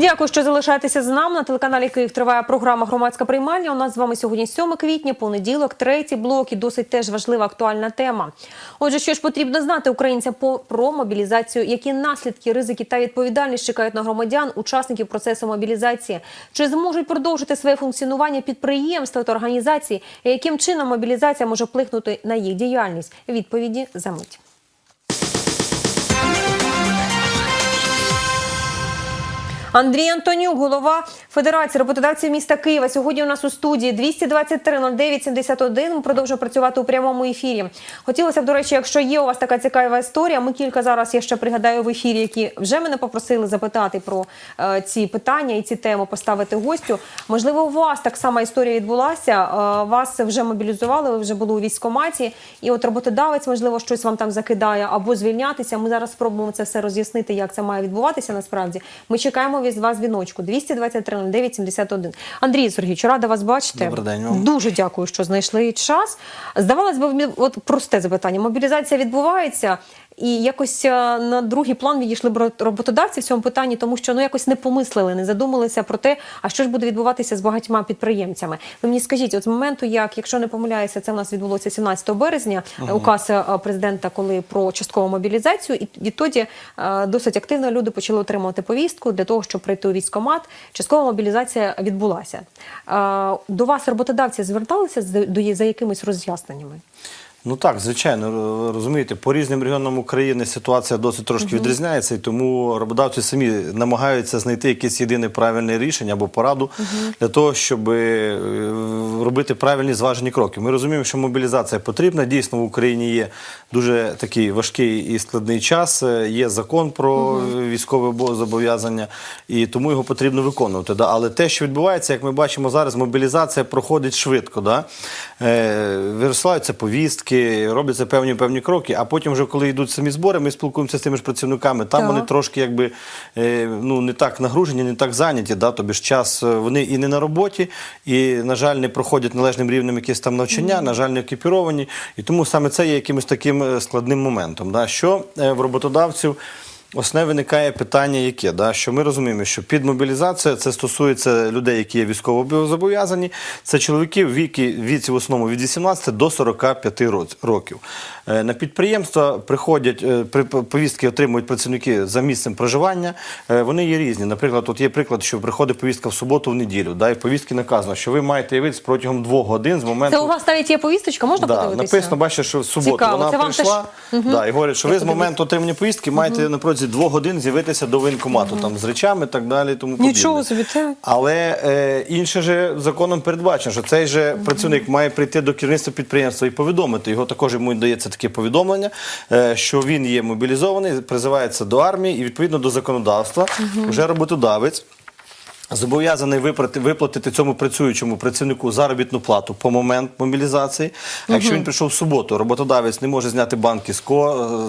Дякую, що залишаєтеся з нами. На телеканалі Київ триває програма Громадська приймальня. У нас з вами сьогодні 7 квітня, понеділок, третій блок і досить теж важлива актуальна тема. Отже, що ж потрібно знати українцям про мобілізацію, які наслідки, ризики та відповідальність чекають на громадян, учасників процесу мобілізації, чи зможуть продовжити своє функціонування підприємства та організації, яким чином мобілізація може вплинути на їх діяльність? Відповіді за мить. Андрій Антонюк, голова Федерації роботодавців міста Києва. Сьогодні у нас у студії 223 09 71. Ми продовжуємо працювати у прямому ефірі. Хотілося б, до речі, якщо є у вас така цікава історія, ми кілька зараз я ще пригадаю в ефірі, які вже мене попросили запитати про е, ці питання і ці теми поставити гостю. Можливо, у вас так само історія відбулася. е, вас вже мобілізували, ви вже були у військкоматі, і от роботодавець, можливо, щось вам там закидає або звільнятися. Ми зараз спробуємо це все роз'яснити, як це має відбуватися насправді. Ми чекаємо від вас віночку 223 09 71. Андрій Сергійович, рада вас бачити. Добрий день вам. Дуже дякую, що знайшли час. Здавалось би, от просте запитання. Мобілізація відбувається. І якось е, на другий план відійшли роботодавці в цьому питанні, тому що ну якось не помислили, не задумалися про те, а що ж буде відбуватися з багатьма підприємцями. Ви мені скажіть, от з моменту, як якщо не помиляюся, це в нас відбулося 17 березня, е, указ е, президента, коли про часткову мобілізацію, і відтоді досить активно люди почали отримувати повістку для того, щоб прийти у військкомат. Часткова мобілізація відбулася. До вас роботодавці зверталися за якимись роз'ясненнями? Ну так, звичайно, розумієте, по різним регіонам України ситуація досить трошки відрізняється, і тому роботодавці самі намагаються знайти якесь єдине правильне рішення або пораду для того, щоб е, робити правильні зважені кроки. Ми розуміємо, що мобілізація потрібна. Дійсно, в Україні є дуже такий важкий і складний час. е, Є закон про військове обо- зобов'язання, і тому його потрібно виконувати. Да? Але те, що відбувається, як ми бачимо зараз, мобілізація проходить швидко. Да? Е, вирисаються повістки, робляться певні певні кроки, а потім, вже коли йдуть самі збори, ми спілкуємося з тими ж працівниками. Там Так. вони трошки якби е, ну не так нагружені, не так зайняті. Да? Тобі ж час е, вони і не на роботі, і, на жаль, не проходять належним рівнем якісь там навчання, на жаль, не екіпіровані. І тому саме це є якимось таким е, складним моментом. Да? Що в роботодавців. Основне виникає питання, яке да? що ми розуміємо, що під мобілізацію це стосується людей, які є військово зобов'язані. Це чоловіки в віки віці в основному від 18 до 45 років. Е, На підприємства приходять е, повістки, отримують працівники за місцем проживання. Е, Вони є різні. Наприклад, от є приклад, що приходить повістка в суботу, в неділю. Да, і повістки наказано, що ви маєте явитися протягом двох годин з моменту. Це у вас навіть є повісточка, можна Да, подивитися? написано, бачите, що в суботу Цікаво. вона Це прийшла. теж- Да, і говорять, що ви з моменту отримання повістки маєте на протязі двох годин з'явитися до воєнкомату там з речами і так далі. Тому. Нічого собі, так. Але е, інше же законом передбачено, що цей же працівник має прийти до керівництва підприємства і повідомити. Його також йому дається таке повідомлення, е, що він є мобілізований, призивається до армії і відповідно до законодавства вже роботодавець. Зобов'язаний виплати- виплатити цьому працюючому працівнику заробітну плату по момент мобілізації. А якщо він прийшов в суботу, роботодавець не може зняти банки з,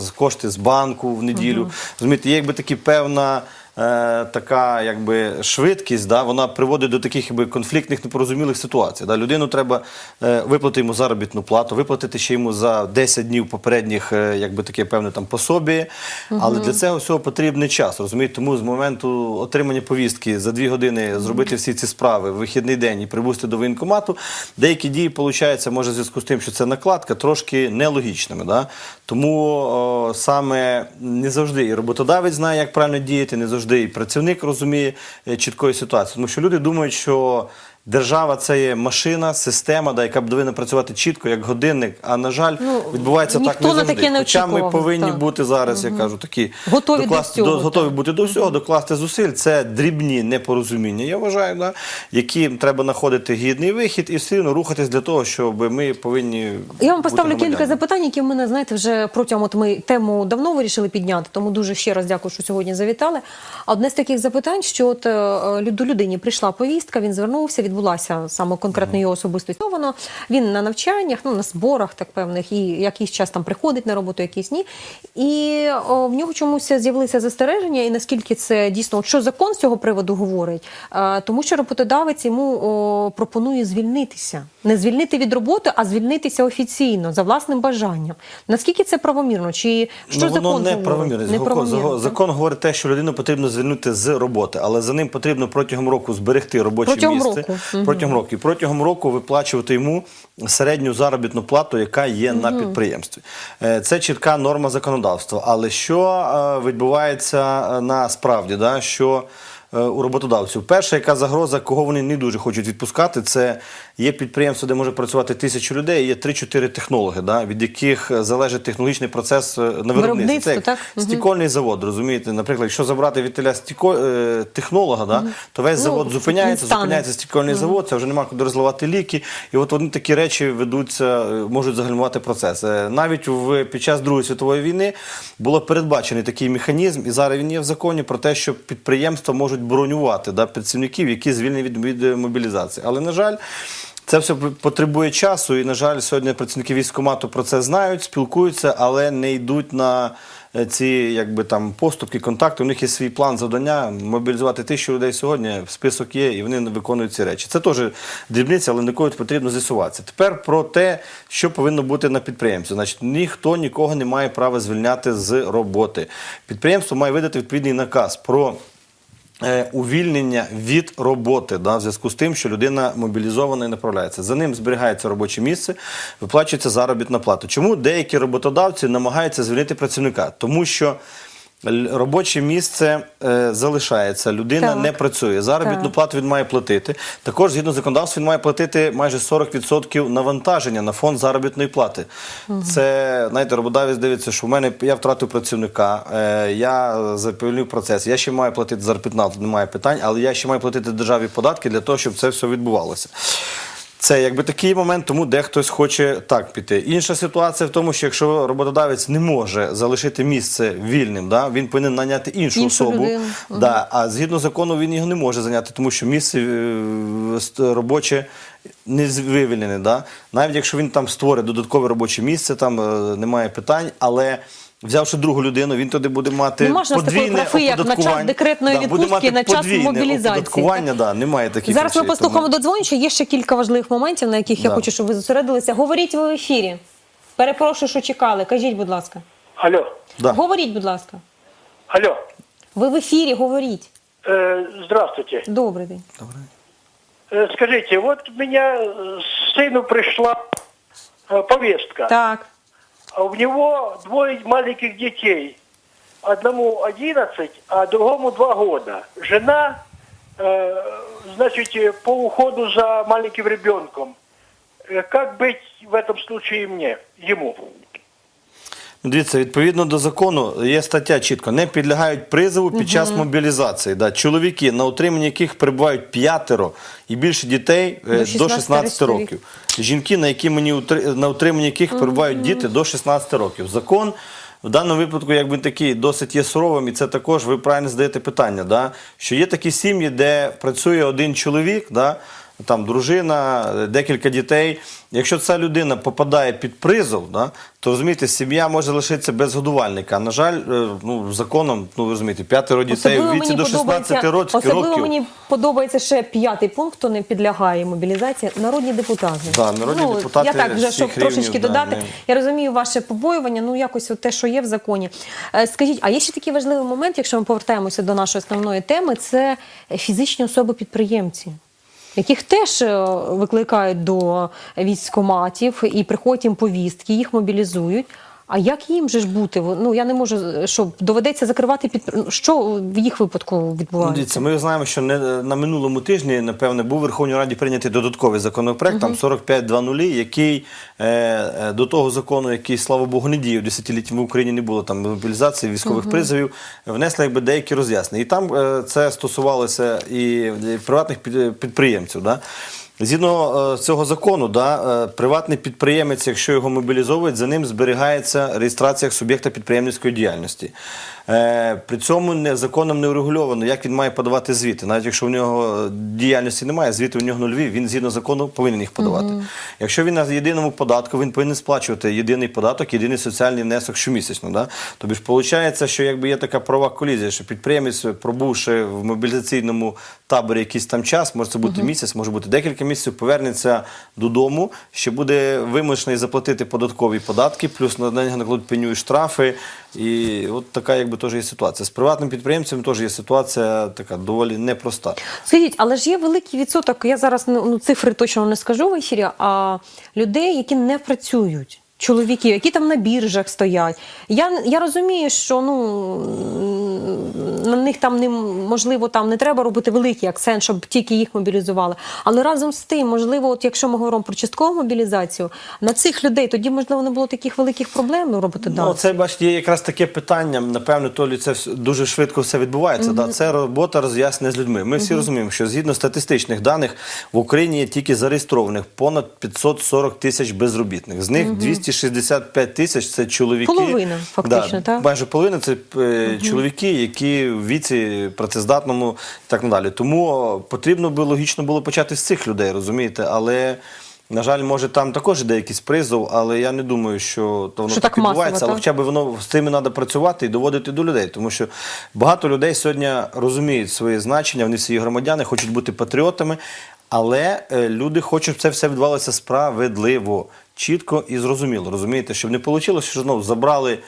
з кошти з банку в неділю. Розумієте, є якби такі певна. Е, Така якби швидкість, да, вона приводить до таких якби конфліктних непорозумілих ситуацій. Да. Людину треба е, виплатити йому заробітну плату, виплатити ще йому за 10 днів попередніх, е, якби таке певне там пособі. Але для цього всього потрібний час. Розумієте, тому з моменту отримання повістки за 2 години зробити всі ці справи в вихідний день і прибути до воєнкомату, деякі дії, виходить, може в зв'язку з тим, що це накладка, трошки нелогічними. Да? Тому о, саме не завжди і роботодавець знає, як правильно діяти, не завжди і працівник розуміє е, чіткої ситуації. Тому що люди думають, що держава це є машина, система, да, яка повинна працювати чітко, як годинник. А на жаль, Ну, відбувається так не на завжди. не Хоча ми повинні так. бути зараз, я кажу, такі Готові до докласти- всього, готові бути до всього, докласти зусиль. Це дрібні непорозуміння, я вважаю, да, які треба знаходити гідний вихід і все одно рухатись для того, щоб ми повинні. Я вам поставлю бути кілька запитань, які в мене знаєте вже протягом от ми тему давно вирішили підняти. Тому дуже ще раз дякую, що сьогодні завітали. Одне з таких запитань, що от е, до людині прийшла повістка, він звернувся, відбулася відбулася саме конкретно його особистості. Воно він на навчаннях, ну на зборах так певних, і якийсь час там приходить на роботу, якийсь ні. І о, в нього чомусь з'явилися застереження, і наскільки це дійсно, от що закон з цього приводу говорить, Е, тому що роботодавець йому о, пропонує звільнитися, не звільнити від роботи, а звільнитися офіційно за власним бажанням. Наскільки це правомірно? Чи що ну, закон воно не говорить? правомірне. Закон, закон говорить те, що людину потрібно звільнити з роботи, але за ним потрібно протягом року зберегти робоче Протягом місце. року. Протягом року. І протягом року виплачувати йому середню заробітну плату, яка є на підприємстві. Е, Це чітка норма законодавства. Але що е, відбувається е, насправді, да? що у роботодавців. Перша, яка загроза, кого вони не дуже хочуть відпускати, це є підприємство, де може працювати тисячу людей, є 3-4 технологи, да, від яких е, залежить технологічний процес е, на виробництві. Виробництво, Це так? Стікольний завод, розумієте? Наприклад, якщо забрати від теля стіко, е, технолога, да, то весь Ну, завод зупиняється, зупиняється стікольний завод, це вже нема куди розливати ліки. І от вони такі речі ведуться, можуть загальмувати процес. Навіть в, під час Другої світової війни було передбачений такий механізм, і зараз він є в законі про те, що підприємства можуть бронювати да, працівників, які звільнені від, від мобілізації. Але, на жаль, це все потребує часу, і, на жаль, сьогодні працівники військкомату про це знають, спілкуються, але не йдуть на е, ці якби там поступки, контакти. У них є свій план завдання мобілізувати тисячу людей сьогодні. Список є, і вони виконують ці речі. Це теж дрібниця, але ніколи потрібно з'ясуватися. Тепер про те, що повинно бути на підприємстві. Значить, ніхто нікого не має права звільняти з роботи. Підприємство має видати відповідний наказ про. Е, Увільнення від роботи да, в зв'язку з тим, що людина мобілізована і направляється. За ним зберігається робоче місце, виплачується заробітна плата. Чому деякі роботодавці намагаються звільнити працівника? Тому що робоче місце е, залишається, людина Так. не працює. Заробітну Так. плату він має платити. Також згідно законодавства він має платити майже 40% навантаження на фонд заробітної плати. Це знаєте, роботодавець дивиться, що в мене я втратив працівника, е, я заповільнив процес. Я ще маю платити заробітну плату, немає питань, але я ще маю платити державі податки для того, щоб це все відбувалося. Це якби такий момент, тому дехтось хоче так піти. Інша ситуація в тому, що якщо роботодавець не може залишити місце вільним, да, він повинен наняти іншу, Іншу особу. людину. Да, а згідно закону він його не може зайняти, тому що місце е, робоче не вивільнене. Да? Навіть якщо він там створить додаткове робоче місце, там е, немає питань, але. Взявши другу людину, він туди буде мати Нема ж у нас такої подвійне графи, як на час оподаткування. декретної буде відпустки, мати на час подвійне мобілізації, оподаткування, да, немає таких Зараз ми речей, послухаємо тому- до дзвонича. Є ще кілька важливих моментів, на яких я Да. хочу, щоб ви зосередилися. Говоріть ви в ефірі. Перепрошую, що чекали. Кажіть, будь ласка. Алло, Да. Говоріть, будь ласка. алло, Ви в ефірі, говоріть. э, здравствуйте. Добрий день. Э, скажите, вот у меня э, сыну пришла э, повестка, Так. а у него двое маленьких детей. Одному 11, а другому 2 года. Жена, э, значит, э, по уходу за маленьким ребенком. Э, как быть в этом случае мне, ему? Дивіться, відповідно до закону є стаття чітко: не підлягають призову під час мобілізації. Да. Чоловіки, на утриманні яких перебувають п'ятеро і більше дітей е, До до 16 16 років. років. Жінки, на які мені утри- на утриманні яких перебувають діти до 16 років. Закон. В даному випадку, якби такий досить є суровим, і це також ви правильно задаєте питання, да? що є такі сім'ї, де працює один чоловік, да? Там дружина, декілька дітей. Якщо ця людина попадає під призов, да, то розумієте, сім'я може лишитися без годувальника. На жаль, е, ну, законом, ну ви розумієте, п'ятеро дітей в віці до 16 років. особливо мені подобається ще п'ятий пункт, хто не підлягає мобілізації. Народні депутати. Ну, Да, народні депутати Я так вже щоб рівнів, трошечки да, додати. не- Я розумію ваше побоювання. Ну якось от те, що є в законі. Е, Скажіть, а є ще такий важливий момент, якщо ми повертаємося до нашої основної теми, це фізичні особи-підприємці. Яких теж е, викликають до військкоматів і приходять їм повістки, їх мобілізують. А як їм же ж бути? Ну я не можу, е, що доведеться закривати під що в їх випадку Ну, відбувається? дивіться, ми знаємо, що не, на минулому тижні, напевне, був Верховній Раді прийнятий додатковий законопроект, там 45.2.0, який е, е, до того закону, який, слава Богу, не діяв десятиліттям в Україні не було там мобілізації, військових призовів, внесли якби деякі роз'яснення. І там е, це стосувалося і, і приватних підприємців. Да? Згідно е, цього закону, да, е, приватний підприємець, якщо його мобілізовують, за ним зберігається реєстрація як суб'єкта підприємницької діяльності. Е, при цьому не, законом не урегульовано, як він має подавати звіти. Навіть якщо в нього діяльності немає, звіти у нього нульові, він згідно закону повинен їх подавати. Якщо він на єдиному податку, він повинен сплачувати єдиний податок, єдиний соціальний внесок щомісячно. Да? Тобі ж виходить, що якби є така права колізія, що підприємець, пробувши в мобілізаційному таборі якийсь там час, може це бути місяць, може бути декілька місяців, повернеться додому, ще буде вимушений заплатити податкові податки, плюс на нього накладуть пеню і штрафи. І от така якби теж є ситуація. З приватним підприємцем теж є ситуація така доволі непроста. Скажіть, але ж є великий відсоток, я зараз ну, ну, цифри точно не скажу в ефірі, а людей, які не працюють. Чоловіків, які там на біржах стоять. Я, я розумію, що ну на них там не можливо там не треба робити великий акцент, щоб тільки їх мобілізували. Але разом з тим, можливо, от якщо ми говоримо про часткову мобілізацію, на цих людей тоді можливо не було таких великих проблем роботодавців. Ну, це бачите, є якраз таке питання. Напевно, то це дуже швидко все відбувається. Да? Це робота роз'яснення з людьми. Ми всі розуміємо, що згідно статистичних даних в Україні є тільки зареєстрованих понад 540 тисяч безробітних. З них 265 тисяч це чоловіки. Половина, фактично, да, так? Майже половина це е, чоловіки, які в віці працездатному і так надалі. Тому потрібно би логічно було почати з цих людей, розумієте? Але. На жаль, може там також іде якийсь призов, але я не думаю, що то воно Що так, відбувається. Але хоча б воно з цими треба працювати і доводити до людей. Тому що багато людей сьогодні розуміють своє значення, вони всі громадяни, хочуть бути патріотами, але е, люди хочуть, щоб це все відбувалося справедливо, чітко і зрозуміло. Розумієте, щоб не вийшло, що знову забрали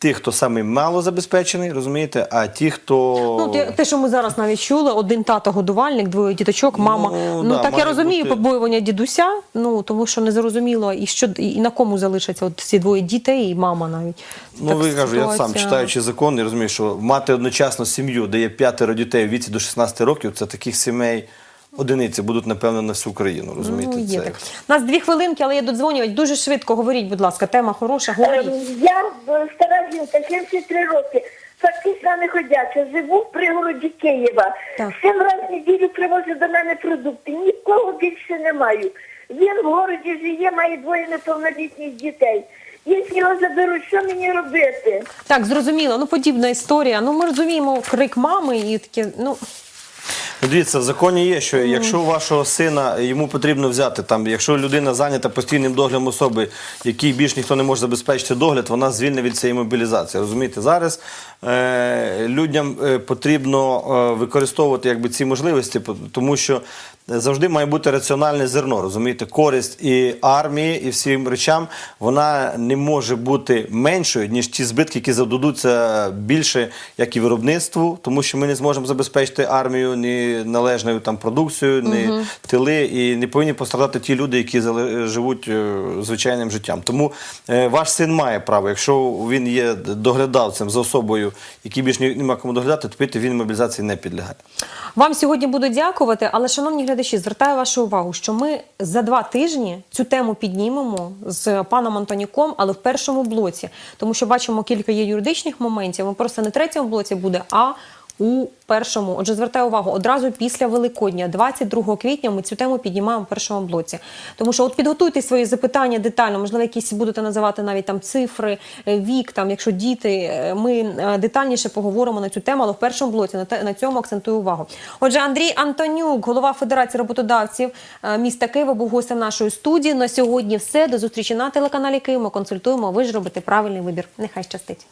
тих, хто саме мало забезпечений, розумієте, а ті, хто. Ну, те, те, що ми зараз навіть чули, один тато годувальник, двоє діточок, мама. Ну, Ну, да, так я розумію бути. побоювання дідуся, ну тому що не зрозуміло, і що і на кому залишаться от ці двоє дітей, і мама навіть. Ну, Так ви кажу, я сам читаючи закон, я розумію, що мати одночасно сім'ю, де є п'ятеро дітей у віці до 16 років, це таких сімей одиниці будуть, напевно, на всю країну. Розумієте? Ну, є це... так. У нас дві хвилинки, але я додзвонювати. Дуже швидко говоріть, будь ласка, тема хороша, говоріть. Ем, Я е, стара жінка, 73 роки. Фактично не ходяча, живу в пригороді Києва. Так. Сім разів в неділю привозить до мене продукти. Нікого більше не маю. Він в городі живе, має двоє неповнолітніх дітей. Якщо його заберуть, що мені робити? Так, зрозуміло. Ну, подібна історія. Ну, ми розуміємо крик мами і таке, ну. Дивіться, в законі є, що якщо у вашого сина йому потрібно взяти там, якщо людина зайнята постійним доглядом особи, якій більш ніхто не може забезпечити догляд, вона звільне від цієї мобілізації. Розумієте, зараз е, людям е, потрібно е, використовувати якби ці можливості, тому що завжди має бути раціональне зерно. Розумієте, користь і армії, і всім речам вона не може бути меншою, ніж ті збитки, які завдадуться більше, як і виробництву, тому що ми не зможемо забезпечити армію ні належною там продукцією, ні тили, і не повинні пострадати ті люди, які живуть е, звичайним життям. Тому е, ваш син має право, якщо він є доглядавцем за особою, який більш нема кому доглядати, то він мобілізації не підлягає. Вам сьогодні буду дякувати, але, шановні глядачі, звертаю вашу увагу, що ми за два тижні цю тему піднімемо з паном Антоніком, але в першому блоці, тому що бачимо кілька є юридичних моментів. Ми просто не третьому блоці буде, а у першому. Отже, звертаю увагу, одразу після Великодня, 22 квітня, ми цю тему піднімаємо в першому блоці. Тому що от підготуйте свої запитання детально, можливо, якісь будете називати навіть там цифри, е, вік, там, якщо діти. е, Ми е, детальніше поговоримо на цю тему, але в першому блоці на, на цьому акцентую увагу. Отже, Андрій Антонюк, голова Федерації роботодавців міста Києва, був гостем нашої студії. На сьогодні все. До зустрічі на телеканалі Київ. Ми консультуємо. Ви ж робите правильний вибір. Нехай щастить.